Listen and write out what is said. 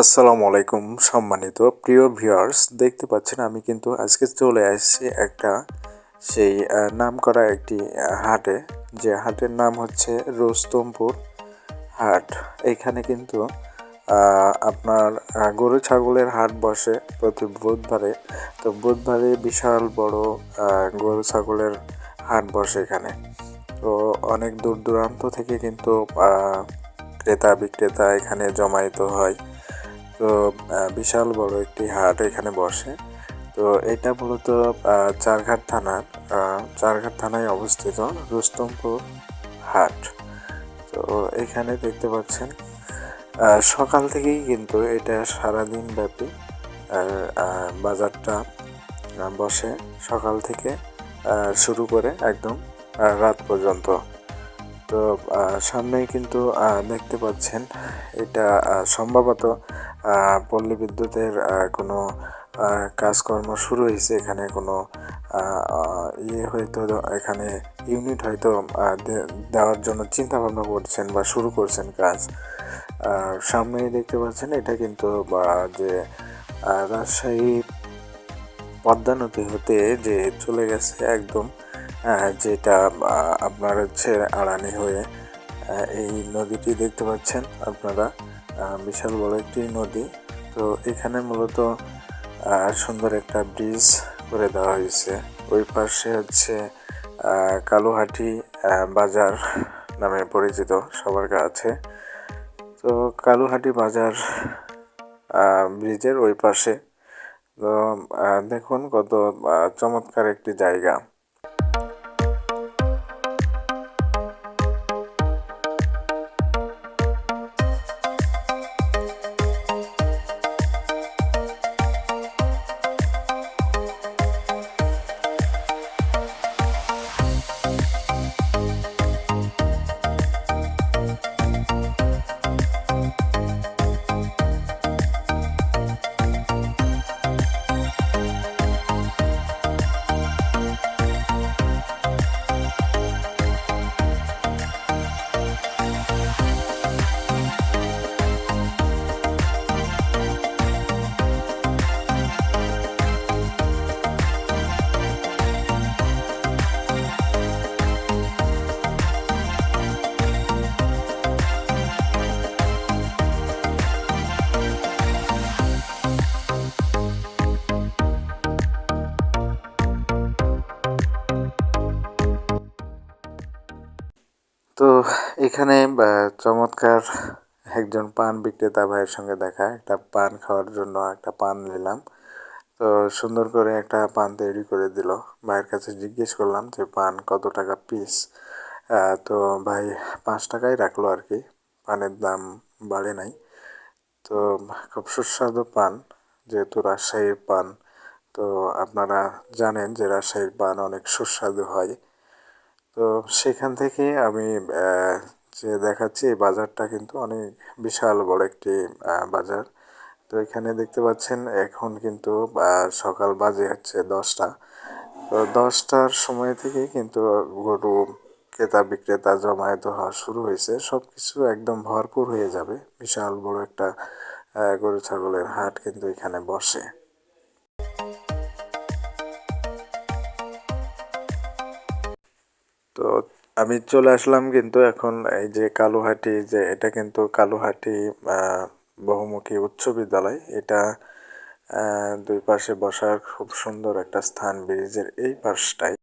আসসালামু আলাইকুম, সম্মানিত প্রিয় ভিউয়ার্স। দেখতে পাচ্ছেন, আমি কিন্তু আজকে চলে আসছি একটা সেই নাম করা একটি হাটে। যে হাটের নাম হচ্ছে রোস্তমপুর হাট। এখানে কিন্তু আপনার গরু ছাগলের হাট বসে প্রতি বুধবারে। তো বুধবারে বিশাল বড় গরু ছাগলের হাট বসে এখানে। তো অনেক দূর দূরান্ত থেকে কিন্তু ক্রেতা বিক্রেতা এখানে জমায়েত হয়। তো বিশাল বড় একটি হাট এখানে বসে। তো এটা মূলত চারঘাট থানার চারঘাট থানায় অবস্থিত রুস্তমপুর হাট। তো এখানে দেখতে পাচ্ছেন সকাল থেকেই কিন্তু এটা সারাদিন ব্যাপী বাজারটা বসে। সকাল থেকে শুরু করে একদম রাত পর্যন্ত। তো সামনেই কিন্তু দেখতে পাচ্ছেন এটা সম্ভবত পল্লী বিদ্যুতের কোনো কাজকর্ম শুরু হয়েছে। এখানে কোনো ইয়ে হয়তো, এখানে ইউনিট হয়তো দেওয়ার জন্য চিন্তা ভাবনা করছেন বা শুরু করছেন কাজ। আর সামনেই দেখতে পাচ্ছেন এটা কিন্তু যে রাজশাহী পদ্মা নদী হতে যে চলে গেছে একদম যেটা আপনার হচ্ছে আড়ানি হয়ে এই নদীটি দেখতে পাচ্ছেন আপনারা। বিশাল বড় একটি নদী। তো এখানে মূলত সুন্দর একটা ব্রিজ করে দেওয়া হয়েছে। ওই পাশে হচ্ছে কালুহাটি বাজার নামে পরিচিত সবার কাছে। তো কালুহাটি বাজার ব্রিজের ওই পাশে। তো দেখুন কত চমৎকার একটি জায়গা। তো এখানে চমৎকার একজন পান বিক্রেতা ভাইয়ের সঙ্গে দেখা, একটা পান খাওয়ার জন্য একটা পান নিলাম। তো সুন্দর করে একটা পান তৈরি করে দিল। ভাইয়ের কাছে জিজ্ঞেস করলাম যে, পান কত টাকা পিস? তো ভাই পাঁচ টাকাই রাখল আর কি। পানের দাম বাড়ে নাই। তো খুব সুস্বাদু পান, যেহেতু রাজশাহীর পান। তো আপনারা জানেন যে রাজশাহীর পান অনেক সুস্বাদু হয়। তো সেখান থেকে আমি যে দেখাচ্ছি এই বাজারটা কিন্তু অনেক বিশাল বড় একটি বাজার। তো এখানে দেখতে পাচ্ছেন এখন কিন্তু সকাল বাজে হচ্ছে দশটা। তো দশটার সময় থেকেই কিন্তু গরু ক্রেতা বিক্রেতা জমায়েত হওয়া শুরু হয়েছে। সব কিছু একদম ভরপুর হয়ে যাবে। বিশাল বড় একটা গরু ছাগলের হাট কিন্তু এখানে বসে। তো আমি চলে আসলাম কিন্তু এখন এই যে কালুহাটি যে, এটা কিন্তু কালুহাটি বহুমুখী উচ্চ বিদ্যালয়। এটা দুই পাশে বসার খুব সুন্দর একটা স্থান, ব্রিজের এই পাশটায়